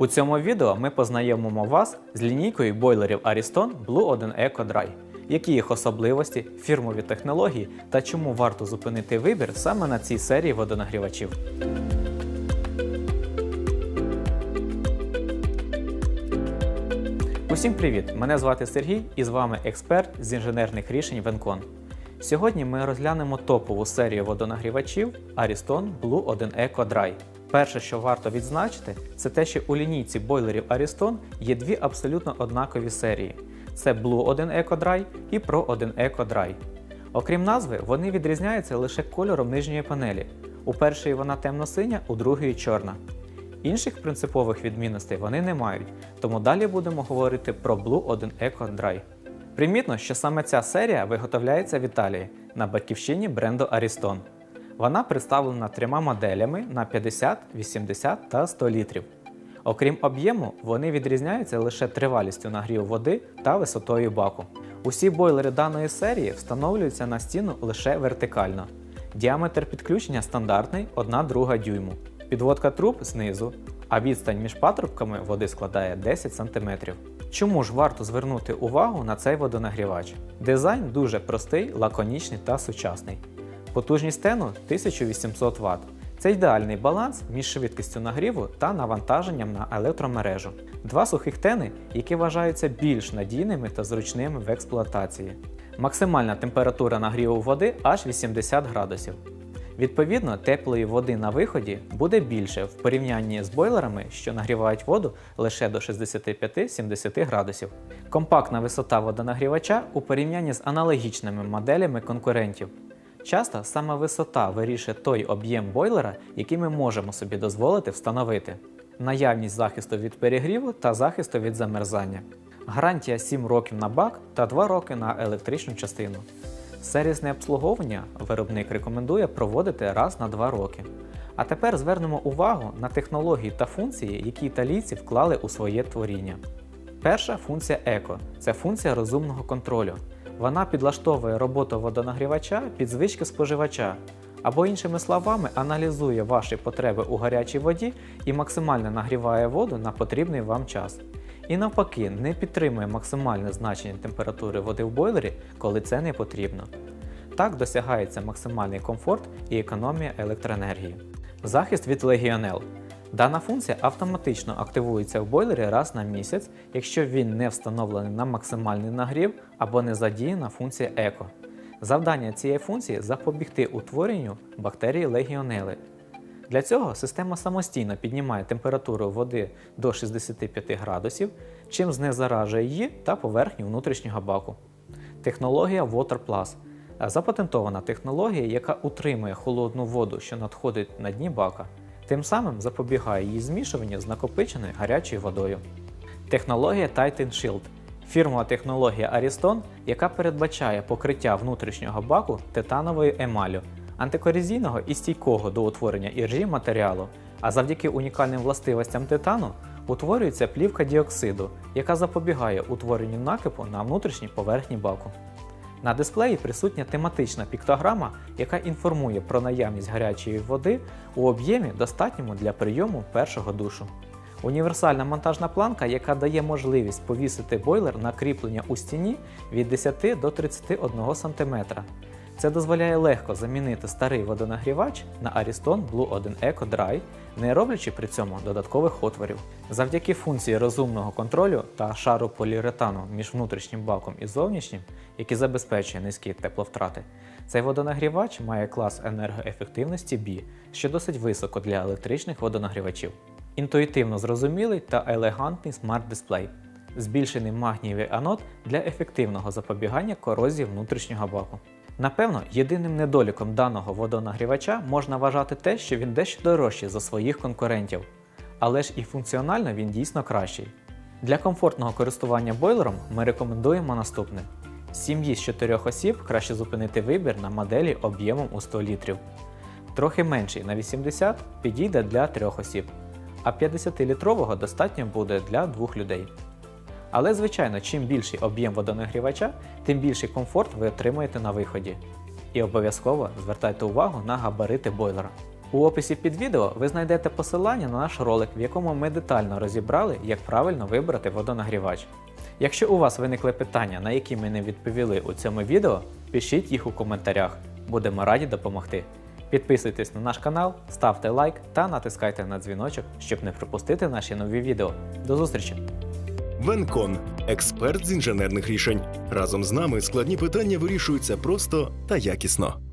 У цьому відео ми познайомимо вас з лінійкою бойлерів Ariston Blue 1 Eco Dry, які їх особливості, фірмові технології та чому варто зупинити вибір саме на цій серії водонагрівачів. Усім привіт! Мене звати Сергій і з вами експерт з інженерних рішень Венкон. Сьогодні ми розглянемо топову серію водонагрівачів Ariston Blue 1 Eco Dry. Перше, що варто відзначити, це те, що у лінійці бойлерів Ariston є дві абсолютно однакові серії: це Blue 1 Eco Dry і Pro 1 Eco Dry. Окрім назви, вони відрізняються лише кольором нижньої панелі. У першої вона темно-синя, у другої чорна. Інших принципових відмінностей вони не мають, тому далі будемо говорити про Blue 1 Eco Dry. Примітно, що саме ця серія виготовляється в Італії на батьківщині бренду Ariston. Вона представлена трьома моделями на 50, 80 та 100 літрів. Окрім об'єму, вони відрізняються лише тривалістю нагріву води та висотою баку. Усі бойлери даної серії встановлюються на стіну лише вертикально. Діаметр підключення стандартний 1,2 дюйму. Підводка труб знизу, а відстань між патрубками води складає 10 см. Чому ж варто звернути увагу на цей водонагрівач? Дизайн дуже простий, лаконічний та сучасний. Потужність тену 1800 Вт. Це ідеальний баланс між швидкістю нагріву та навантаженням на електромережу. Два сухих тени, які вважаються більш надійними та зручними в експлуатації. Максимальна температура нагріву води аж 80 градусів. Відповідно, теплої води на виході буде більше в порівнянні з бойлерами, що нагрівають воду лише до 65-70 градусів. Компактна висота водонагрівача у порівнянні з аналогічними моделями конкурентів. Часто саме висота вирішує той об'єм бойлера, який ми можемо собі дозволити встановити. Наявність захисту від перегріву та захисту від замерзання. Гарантія 7 років на бак та 2 роки на електричну частину. Сервісне обслуговування виробник рекомендує проводити раз на 2 роки. А тепер звернемо увагу на технології та функції, які італійці вклали у своє творіння. Перша функція еко це функція розумного контролю. Вона підлаштовує роботу водонагрівача під звички споживача, або, іншими словами, аналізує ваші потреби у гарячій воді і максимально нагріває воду на потрібний вам час. І навпаки, не підтримує максимальне значення температури води в бойлері, коли це не потрібно. Так досягається максимальний комфорт і економія електроенергії. Захист від легіонел. Дана функція автоматично активується в бойлері раз на місяць, якщо він не встановлений на максимальний нагрів або не задіяна функція еко. Завдання цієї функції запобігти утворенню бактерії легіонели. Для цього система самостійно піднімає температуру води до 65 градусів, чим знезаражує її та поверхню внутрішнього баку. Технологія Water Plus запатентована технологія, яка утримує холодну воду, що надходить на дні бака, тим самим запобігає її змішуванню з накопиченою гарячою водою. Технологія Titan Shield фірмова технологія Ariston, яка передбачає покриття внутрішнього баку титановою емаллю, антикорозійного і стійкого до утворення іржі матеріалу, а завдяки унікальним властивостям титану утворюється плівка діоксиду, яка запобігає утворенню накипу на внутрішній поверхні баку. На дисплеї присутня тематична піктограма, яка інформує про наявність гарячої води у об'ємі, достатньому для прийому першого душу. Універсальна монтажна планка, яка дає можливість повісити бойлер на кріплення у стіні від 10 до 31 см. Це дозволяє легко замінити старий водонагрівач на Ariston Blue 1 Eco Dry, не роблячи при цьому додаткових отворів. Завдяки функції розумного контролю та шару поліуретану між внутрішнім баком і зовнішнім, який забезпечує низькі тепловтрати, цей водонагрівач має клас енергоефективності B, що досить високо для електричних водонагрівачів. Інтуїтивно зрозумілий та елегантний смарт-дисплей, збільшений магнієвий анод для ефективного запобігання корозії внутрішнього баку. Напевно, єдиним недоліком даного водонагрівача можна вважати те, що він дещо дорожчий за своїх конкурентів, але ж і функціонально він дійсно кращий. Для комфортного користування бойлером ми рекомендуємо наступне: сім'ї з 4 осіб краще зупинити вибір на моделі об'ємом у 100 літрів. Трохи менший на 80 підійде для 3 осіб, а 50-літрового достатньо буде для 2 людей. Але, звичайно, чим більший об'єм водонагрівача, тим більший комфорт ви отримуєте на виході. І обов'язково звертайте увагу на габарити бойлера. У описі під відео ви знайдете посилання на наш ролик, в якому ми детально розібрали, як правильно вибрати водонагрівач. Якщо у вас виникли питання, на які ми не відповіли у цьому відео, пишіть їх у коментарях. Будемо раді допомогти. Підписуйтесь на наш канал, ставте лайк та натискайте на дзвіночок, щоб не пропустити наші нові відео. До зустрічі! Венкон експерт з інженерних рішень. Разом з нами складні питання вирішуються просто та якісно.